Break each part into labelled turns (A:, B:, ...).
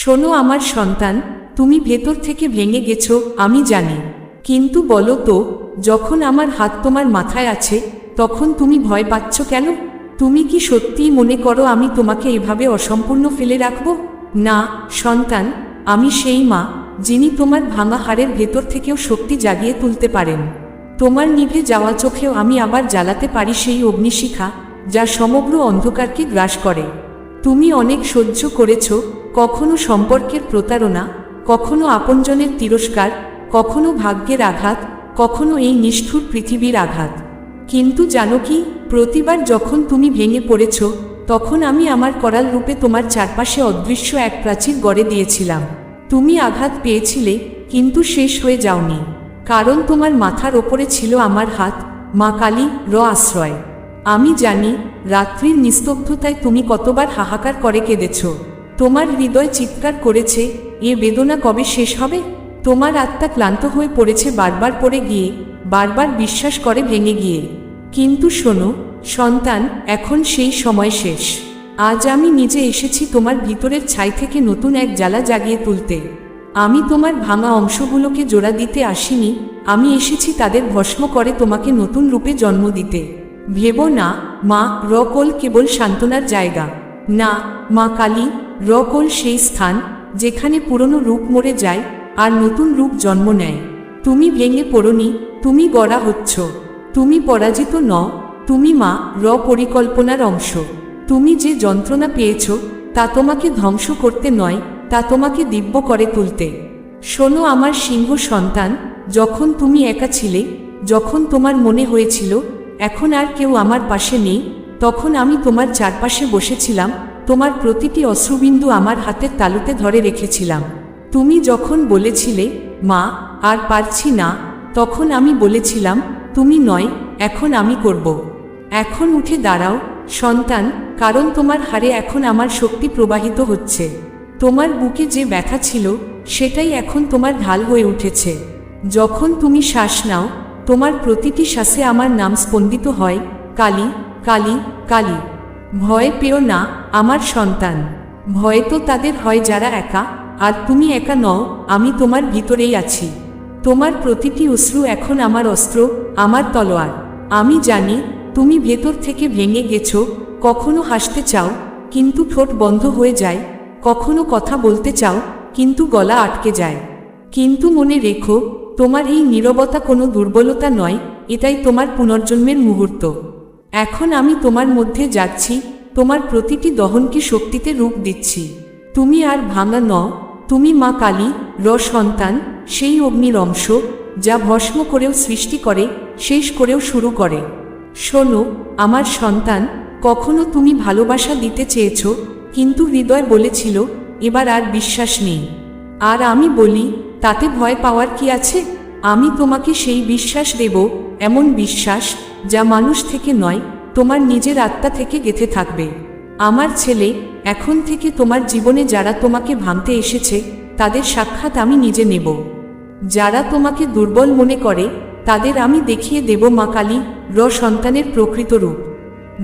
A: শোনো আমার সন্তান, তুমি ভেতর থেকে ভেঙে গেছো, আমি জানি। কিন্তু বলো তো, যখন আমার হাত তোমার মাথায় আছে, তখন তুমি ভয় পাচ্ছ কেন? তুমি কি সত্যিই মনে করো আমি তোমাকে এভাবে অসম্পূর্ণ ফেলে রাখব? না, সন্তান, আমি সেই মা, যিনি তোমার ভাঙা হাড়ের ভেতর থেকেও শক্তি জাগিয়ে তুলতে পারেন। তোমার নিভে যাওয়া চোখেও আমি আবার জ্বালাতে পারি সেই অগ্নিশিখা, যা সমগ্র অন্ধকারকে গ্রাস করে। তুমি অনেক সহ্য করেছ কখনো সম্পর্কের প্রতারণা, কখনো আপনজনের তিরস্কার, কখনো ভাগ্যের আঘাত, কখনো এই নিষ্ঠুর পৃথিবীর আঘাত। কিন্তু জানো কি, প্রতিবার যখন তুমি ভেঙে পড়েছ, তখন আমি আমার করাল রূপে তোমার চারপাশে অদৃশ্য এক প্রাচীর গড়ে দিয়েছিলাম। তুমি আঘাত পেয়েছিলে, কিন্তু শেষ হয়ে যাওনি। কারণ তোমার মাথার ওপরে ছিল আমার হাত, মা কালী, র আশ্রয়। আমি জানি, রাত্রির নিস্তব্ধতায় তুমি কতবার হাহাকার করে কেঁদেছ। তোমার হৃদয় চিৎকার করেছে, এ বেদনা কবে শেষ হবে? তোমার আত্মা ক্লান্ত হয়ে পড়েছে বারবার পড়ে গিয়ে, বারবার বিশ্বাস করে ভেঙে গিয়ে। কিন্তু শোনো, সন্তান, এখন সেই সময় শেষ। আজ আমি নিজে এসেছি তোমার ভিতরের ছাই থেকে নতুন এক জ্বালা জাগিয়ে তুলতে। আমি তোমার ভাঙা অংশগুলোকে জোড়া দিতে আসিনি, আমি এসেছি তাদের ভস্ম করে তোমাকে নতুন রূপে জন্ম দিতে। ভেবো না, মা রকল কেবল সান্ত্বনার জায়গা। না, মা কালী রকল সেই স্থান যেখানে পুরনো রূপ মরে যায় আর নতুন রূপ জন্ম নেয়। তুমি ভেঙে পড়নি, তুমি গড়া হচ্ছ। তুমি পরাজিত ন, তুমি মা র পরিকল্পনার অংশ। তুমি যে যন্ত্রণা পেয়েছ, তা তোমাকে ধ্বংস করতে নয়, তা তোমাকে দিব্য করে তুলতে। শোনো আমার সিংহ সন্তান, যখন তুমি একা ছিলে, যখন তোমার মনে হয়েছিল, এখন আর কেউ আমার পাশে নেই, তখন আমি তোমার চারপাশে বসেছিলাম তোমার প্রতিটি অশ্রুবিন্দু আমার হাতের তালুতে ধরে রেখেছিলাম। তুমি যখন বলেছিলে, মা, আর পারছি না, তখন আমি বলেছিলাম, তুমি নয়, এখন আমি করব। এখন উঠে দাঁড়াও, সন্তান, কারণ তোমার হারে এখন আমার শক্তি প্রবাহিত হচ্ছে। তোমার বুকে যে ব্যথা ছিল, সেটাই এখন তোমার ঢাল হয়ে উঠেছে। যখন তুমি শ্বাস নাও, তোমার প্রতিটি শ্বাসে আমার নাম স্পন্দিত হয়, কালী কালী কালী। ভয় পেও না, আমার সন্তান। ভয় তো তাদের হয় যারা একা, আর তুমি একা নও, আমি তোমার ভিতরেই আছি। তোমার প্রতিটি অশ্রু এখন আমার অস্ত্র, আমার তলোয়ার। আমি জানি, তুমি ভেতর থেকে ভেঙে গেছো, কখনো হাসতে চাও, কিন্তু ঠোঁট বন্ধ হয়ে যায়, কখনো কথা বলতে চাও, কিন্তু গলা আটকে যায়। কিন্তু মনে রেখো, তোমার এই নীরবতা কোনো দুর্বলতা নয়, এটাই তোমার পুনর্জন্মের মুহূর্ত। এখন আমি তোমার মধ্যে যাচ্ছি, তোমার প্রতিটি দহনকে শক্তিতে রূপ দিচ্ছি। তুমি আর ভাঙা ন, তুমি মা কালী, র সন্তান, সেই অগ্নির অংশ, যা ভস্ম করেও সৃষ্টি করে, শেষ করেও শুরু করে। শোনো, আমার সন্তান, কখনো তুমি ভালোবাসা দিতে চেয়েছ, কিন্তু হৃদয় বলেছিল, এবার আর বিশ্বাস নেই। আর আমি বলি, তাতে ভয় পাওয়ার কি আছে? আমি তোমাকে সেই বিশ্বাস দেব, এমন বিশ্বাস যা মানুষ থেকে নয়, তোমার নিজের আত্মা থেকে গেথে থাকবে। আমার ছেলে, এখন থেকে তোমার জীবনে যারা তোমাকে ভাঙতে এসেছে, তাদের সাক্ষাৎ আমি নিজে নেব। যারা তোমাকে দুর্বল মনে করে, তাদের আমি দেখিয়ে দেব মা কালী, র সন্তানের প্রকৃত রূপ।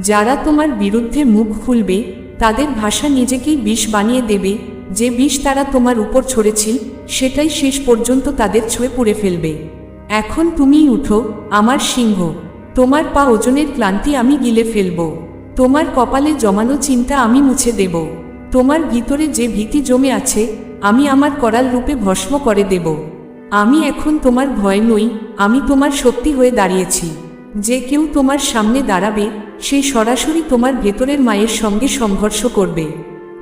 A: যারা তোমার বিরুদ্ধে মুখ খুলবে, তাদের ভাষা নিজেকেই বিষ বানিয়ে দেবে, যে বিষ তারা তোমার উপর ছড়েছিল, সেটাই শেষ পর্যন্ত তাদের ছুঁয়ে পুড়ে ফেলবে। এখন তুমিই উঠো, আমার সিংহ। তোমার পা ওজনের ক্লান্তি আমি গিলে ফেলব। তোমার কপালে জমানো চিন্তা আমি মুছে দেব। তোমার ভিতরে যে ভীতি জমে আছে, আমি আমার করাল রূপে ভস্ম করে দেব। আমি এখন তোমার ভয় নই, আমি তোমার শক্তি হয়ে দাঁড়িয়েছি। যে কেউ তোমার সামনে দাঁড়াবে, সে সরাসরি তোমার ভেতরের মায়ের সঙ্গে সংঘর্ষ করবে।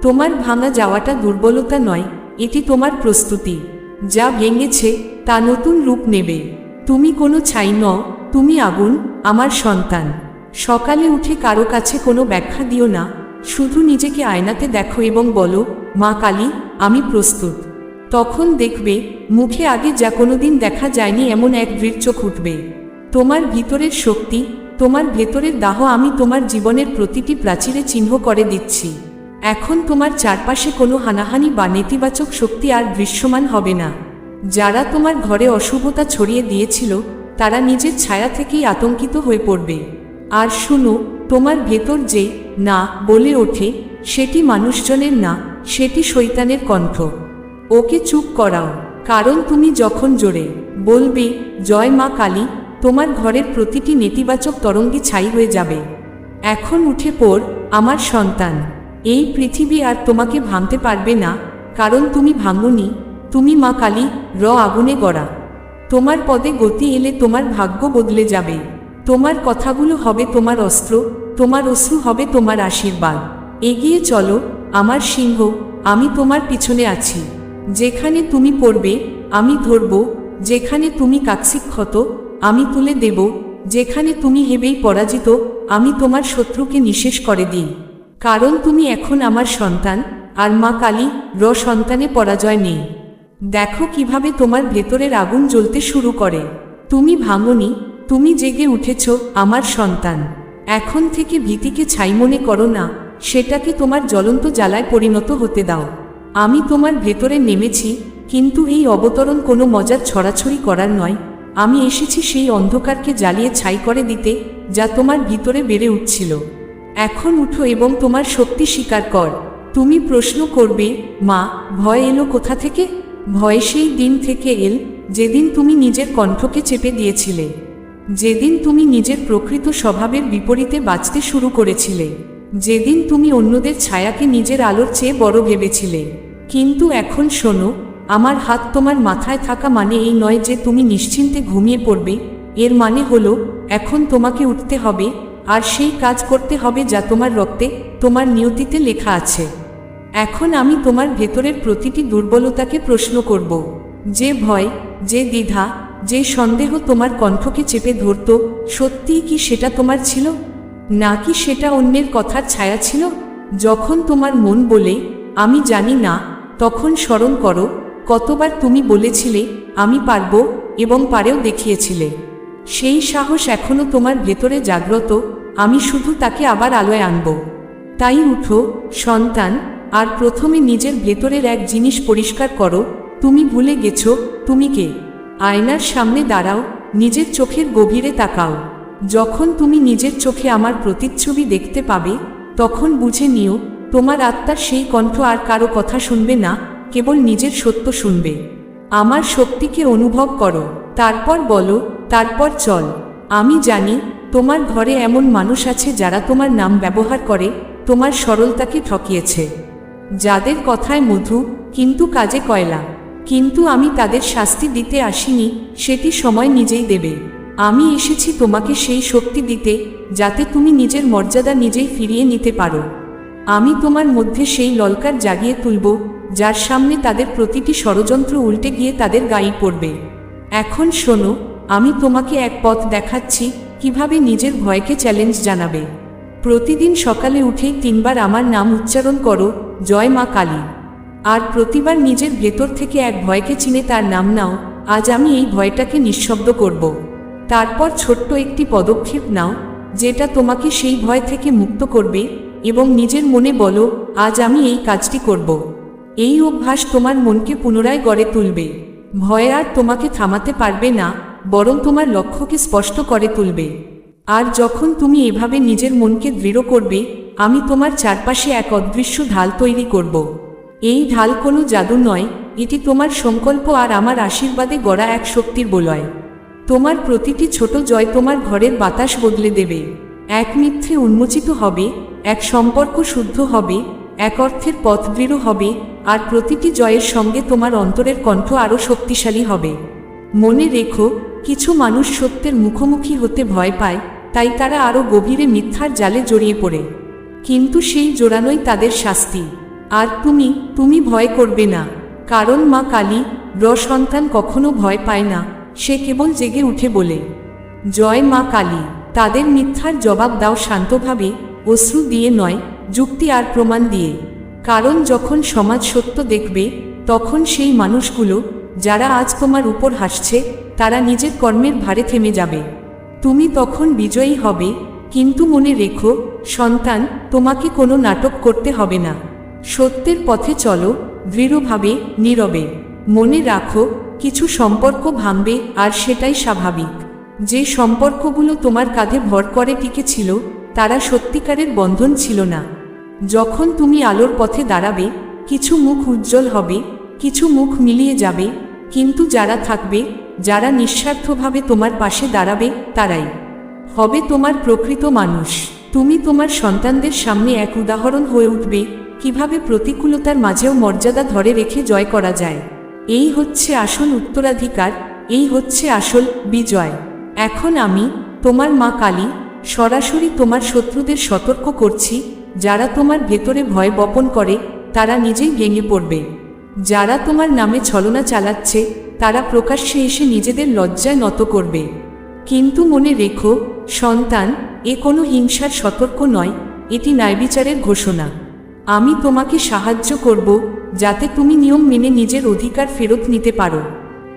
A: তোমার ভাঙা যাওয়াটা দুর্বলতা নয়, এটি তোমার প্রস্তুতি। যা ভেঙেছে, তা নতুন রূপ নেবে। তুমি কোনো ছাই ন তুমি আগুন, আমার সন্তান। সকালে উঠে কারও কাছে কোনো ব্যাখ্যা দিও না, শুধু নিজেকে আয়নাতে দেখো এবং বলো, মা কালী, আমি প্রস্তুত। তখন দেখবে, মুখে আগে যা কোনোদিন দেখা যায়নি এমন এক দৃঢ় চোখ উঠবে। তোমার ভিতরের শক্তি, তোমার ভেতরের দাহ আমি তোমার জীবনের প্রতিটি প্রাচীরে চিহ্ন করে দিচ্ছি। এখন তোমার চারপাশে কোনো হানাহানি বা নেতিবাচক শক্তি আর দৃশ্যমান হবে না। যারা তোমার ঘরে অশুভতা ছড়িয়ে দিয়েছিল তারা নিজের ছায়া থেকেই আতঙ্কিত হয়ে পড়বে। আর শুনো, তোমার ভেতর যে না বলে ওঠে, সেটি মানুষজনের না, সেটি শৈতানের কণ্ঠ। ওকে চুপ করাও, কারণ তুমি যখন জোরে বলবে, জয় মা কালী তোমার ঘরের প্রতিটি নেতিবাচক তরঙ্গে ছাই হয়ে যাবে। এখন উঠে পড়, আমার সন্তান। এই পৃথিবী আর তোমাকে ভাঙতে পারবে না, কারণ তুমি ভাঙনি, তুমি মা কালী, র আগুনে গড়া। তোমার পদে গতি এলে তোমার ভাগ্য বদলে যাবে। তোমার কথাগুলো হবে তোমার অস্ত্র, তোমার অশ্রু হবে তোমার আশীর্বাদ। এগিয়ে চলো, আমার সিংহ, আমি তোমার পিছনে আছি। যেখানে তুমি পড়বে, আমি ধরব, যেখানে তুমি কাকসিক ক্ষত, আমি তুলে দেব, যেখানে তুমি হেবেই পরাজিত, আমি তোমার শত্রুকে নিশেষ করে দিই। কারণ তুমি এখন আমার সন্তান, আর মা কালী, র সন্তানে পরাজয় নেই। দেখো কীভাবে তোমার ভেতরের আগুন জ্বলতে শুরু করে। তুমি ভাঙনি, তুমি জেগে উঠেছ, আমার সন্তান। এখন থেকে ভীতিকে ছাই মনে করো না, সেটাকে তোমার জ্বলন্ত জ্বালায় পরিণত হতে দাও। আমি তোমার ভেতরে নেমেছি, কিন্তু এই অবতরণ কোনো মজার ছড়াছড়ি করার নয়। আমি এসেছি সেই অন্ধকারকে জ্বালিয়ে ছাই করে দিতে, যা তোমার ভিতরে বেড়ে উঠছিল। এখন উঠো এবং তোমার শক্তি স্বীকার কর। তুমি প্রশ্ন করবে, মা, ভয় এলো কোথা থেকে? ভয় সেই দিন থেকে এল যেদিন তুমি নিজের কণ্ঠকে চেপে দিয়েছিলে। যেদিন তুমি নিজের প্রকৃত স্বভাবের বিপরীতে বাঁচতে শুরু করেছিলে। যেদিন তুমি অন্যদের ছায়াকে নিজের আলোর চেয়ে বড় ভেবেছিলে। কিন্তু এখন শোনো, আমার হাত তোমার মাথায় থাকা মানে এই নয় যে তুমি নিশ্চিন্তে ঘুমিয়ে পড়বে, এর মানে হলো, এখন তোমাকে উঠতে হবে, আর সেই কাজ করতে হবে যা তোমার রক্তে, তোমার নিয়তিতে লেখা আছে। এখন আমি তোমার ভেতরের প্রতিটি দুর্বলতাকে প্রশ্ন করব। যে ভয়, যে দ্বিধা, যে সন্দেহ তোমার কণ্ঠকে চেপে ধরত, সত্যিই কি সেটা তোমার ছিল? নাকি সেটা অন্যের কথার ছায়া ছিল? যখন তোমার মন বলে, আমি জানি না, তখন স্মরণ করো, কতবার তুমি বলেছিলে, আমি পারব এবং পারেও দেখিয়েছিলে। সেই সাহস এখনও তোমার ভেতরে জাগ্রত, আমি শুধু তাকে আবার আলোয় আনব। তাই উঠো, সন্তান আর প্রথমে নিজের ভেতরের এক জিনিস পরিষ্কার করো, তুমি ভুলে গেছো, তুমি কে? আয়নার সামনে দাঁড়াও, নিজের চোখের গভীরে তাকাও। যখন তুমি নিজের চোখে আমার প্রতিচ্ছবি দেখতে পাবে, তখন বুঝে নিও, তোমার আত্মার সেই কণ্ঠ আর কারও কথা শুনবে না, কেবল নিজের সত্য শুনবে। আমার শক্তিকে অনুভব করো, তারপর বলো, তারপর চল। আমি জানি, তোমার ঘরে এমন মানুষ আছে যারা তোমার নাম ব্যবহার করে, তোমার সরলতাকে ঠকিয়েছে। যাদের কথায় মধু, কিন্তু কাজে কয়লা। কিন্তু আমি তাদের শাস্তি দিতে আসিনি, সেটি সময় নিজেই দেবে। আমি এসেছি তোমাকে সেই শক্তি দিতে, যাতে তুমি নিজের মর্যাদা নিজেই ফিরিয়ে নিতে পারো। আমি তোমার মধ্যে সেই ললকার জাগিয়ে তুলব, যার সামনে তাদের প্রতিটি ষড়যন্ত্র উল্টে গিয়ে তাদের গায়ে পড়বে। এখন শোনো, আমি তোমাকে এক পথ দেখাচ্ছি, কীভাবে নিজের ভয়কে চ্যালেঞ্জ জানাবে। প্রতিদিন সকালে উঠেই তিনবার আমার নাম উচ্চারণ করো, জয় মা কালী। আর প্রতিবার নিজের ভেতর থেকে এক ভয়কে চিনে তার নাম নাও, আজ আমি এই ভয়টাকে নিঃশব্দ করব। তারপর ছোট্ট একটি পদক্ষেপ নাও, যেটা তোমাকে সেই ভয় থেকে মুক্ত করবে এবং নিজের মনে বলো, আজ আমি এই কাজটি করব। এই অভ্যাস তোমার মনকে পুনরায় গড়ে তুলবে। ভয় আর তোমাকে থামাতে পারবে না, বরং তোমার লক্ষ্যকে স্পষ্ট করে তুলবে। আর যখন তুমি এভাবে নিজের মনকে দৃঢ় করবে, আমি তোমার চারপাশে এক অদৃশ্য ঢাল তৈরি করব। এই ঢাল কোনো জাদু নয়, এটি তোমার সংকল্প আর আমার আশীর্বাদে গড়া এক শক্তির বলয়। তোমার প্রতিটি ছোট জয় তোমার ঘরের বাতাস বদলে দেবে। এক মিথ্যে উন্মোচিত হবে, এক সম্পর্ক শুদ্ধ হবে, এক অর্থের পথ দৃঢ় হবে, আর প্রতিটি জয়ের সঙ্গে তোমার অন্তরের কণ্ঠ আরও শক্তিশালী হবে। মনে রেখো, কিছু মানুষ সত্যের মুখোমুখি হতে ভয় পায় তাই তারা আরও গভীরে মিথ্যার জালে জড়িয়ে পড়ে। কিন্তু সেই জোড়ানোই তাদের শাস্তি। আর তুমি তুমি ভয় করবে না। কারণ মা কালী র সন্তান কখনো ভয় পায় না। সে কেবল জেগে উঠে বলে, জয় মা কালী। তাদের মিথ্যার জবাব দাও শান্তভাবে, অশ্রু দিয়ে নয়, যুক্তি আর প্রমাণ দিয়ে। কারণ যখন সমাজ সত্য দেখবে, তখন সেই মানুষগুলো, যারা আজ তোমার উপর হাসছে, তারা নিজের কর্মের ভারে থেমে যাবে। তুমি তখন বিজয়ী হবে, কিন্তু মনে রেখো, সন্তান, তোমাকে কোনো নাটক করতে হবে না। সত্যের পথে চলো, দৃঢ়ভাবে, নীরবে। মনে রাখো, কিছু সম্পর্ক ভাঙবে, আর সেটাই স্বাভাবিক। যে সম্পর্কগুলো তোমার কাঁধে ভর করে টিকেছিল, তারা সত্যিকারের বন্ধন ছিল না। যখন তুমি আলোর পথে দাঁড়াবে, কিছু মুখ উজ্জ্বল হবে, কিছু মুখ মিলিয়ে যাবে, কিন্তু যারা থাকবে যারা নিঃস্বার্থভাবে তোমার পাশে দাঁড়াবে, তারাই। হবে তোমার প্রকৃত মানুষ। তুমি তোমার সন্তানদের সামনে এক উদাহরণ হয়ে উঠবে, কীভাবে প্রতিকূলতার মাঝেও মর্যাদা ধরে রেখে জয় করা যায়। এই হচ্ছে আসল উত্তরাধিকার, এই হচ্ছে আসল বিজয়। এখন আমি, তোমার মা কালী, সরাসরি তোমার শত্রুদের সতর্ক করছি, যারা তোমার ভেতরে ভয় বপন করে, তারা নিজেই ভেঙে পড়বে। যারা তোমার নামে ছলনা চালাচ্ছে তারা প্রকাশ্যে এসে নিজেদের লজ্জায় নত করবে। কিন্তু মনে রেখো, সন্তান, এ কোনো হিংসার সতর্ক নয়, এটি ন্যায়বিচারের ঘোষণা। আমি তোমাকে সাহায্য করব, যাতে তুমি নিয়ম মেনে নিজের অধিকার ফেরত নিতে পারো।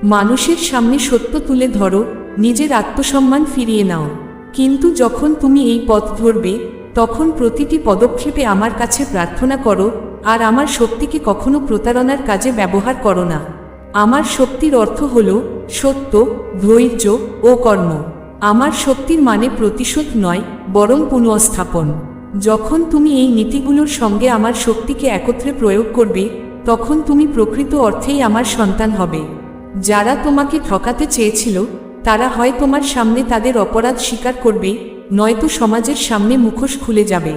A: মানুষের সামনে সত্য তুলে ধরো, নিজের আত্মসম্মান ফিরিয়ে নাও। কিন্তু যখন তুমি এই পথ ধরবে, তখন প্রতিটি পদক্ষেপে আমার কাছে প্রার্থনা করো, আর আমার শক্তিকে কখনো প্রতারণার কাজে ব্যবহার করো না। আমার শক্তির অর্থ হল সত্য, ধৈর্য ও কর্ম। আমার শক্তির মানে প্রতিশোধ নয়, বরং পুনঃস্থাপন। যখন তুমি এই নীতিগুলোর সঙ্গে আমার শক্তিকে একত্রে প্রয়োগ করবে, তখন তুমি প্রকৃত অর্থেই আমার সন্তান হবে। যারা তোমাকে ঠকাতে চেয়েছিল, তারা হয় তোমার সামনে তাদের অপরাধ স্বীকার করবে, নয়তো সমাজের সামনে মুখোশ খুলে যাবে।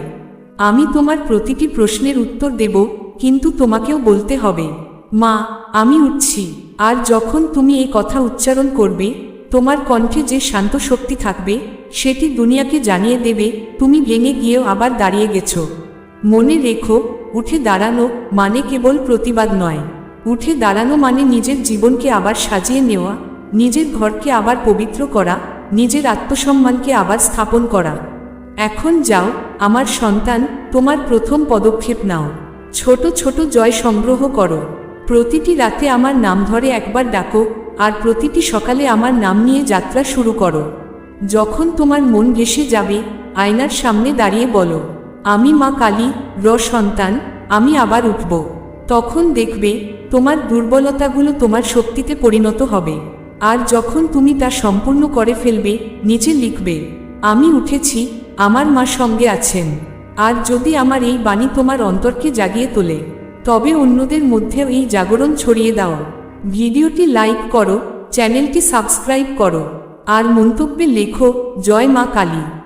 A: আমি তোমার প্রতিটি প্রশ্নের উত্তর দেব, কিন্তু তোমাকেও বলতে হবে, মা আমি উঠছি। আর যখন তুমি এই কথা উচ্চারণ করবে, তোমার কণ্ঠে যে শান্ত শক্তি থাকবে, সেটি দুনিয়াকে জানিয়ে দেবে, তুমি ভেঙে গিয়েও আবার দাঁড়িয়ে গেছো। মনে রেখো, উঠে দাঁড়ানো মানে কেবল প্রতিবাদ নয়। উঠে দাঁড়ানো মানে নিজের জীবনকে আবার সাজিয়ে নেওয়া, নিজের ঘরকে আবার পবিত্র করা, নিজের আত্মসম্মানকে আবার স্থাপন করা। এখন যাও, আমার সন্তান, তোমার প্রথম পদক্ষেপ নাও। ছোট ছোট জয় সংগ্রহ করো। প্রতিটি রাতে আমার নাম ধরে একবার ডাকো, আর প্রতিটি সকালে আমার নাম নিয়ে যাত্রা শুরু করো। যখন তোমার মন ভেসে যাবে, আয়নার সামনে দাঁড়িয়ে বলো, আমি মা কালী, র সন্তান, আমি আবার উঠব। তখন দেখবে, তোমার দুর্বলতাগুলো তোমার শক্তিতে পরিণত হবে। আর যখন তুমি তা সম্পূর্ণ করে ফেলবে, নিচে লিখবে, আমি উঠেছি, আমার মা সঙ্গে আছেন। আর যদি আমার এই বাণী তোমার অন্তরকে জাগিয়ে তোলে তবে অন্যদের মধ্যেও এই জাগরণ ছড়িয়ে দাও ভিডিওটি লাইক করো, চ্যানেলটি সাবস্ক্রাইব করো। আর মন্তব্যে লেখো, জয় মা কালী।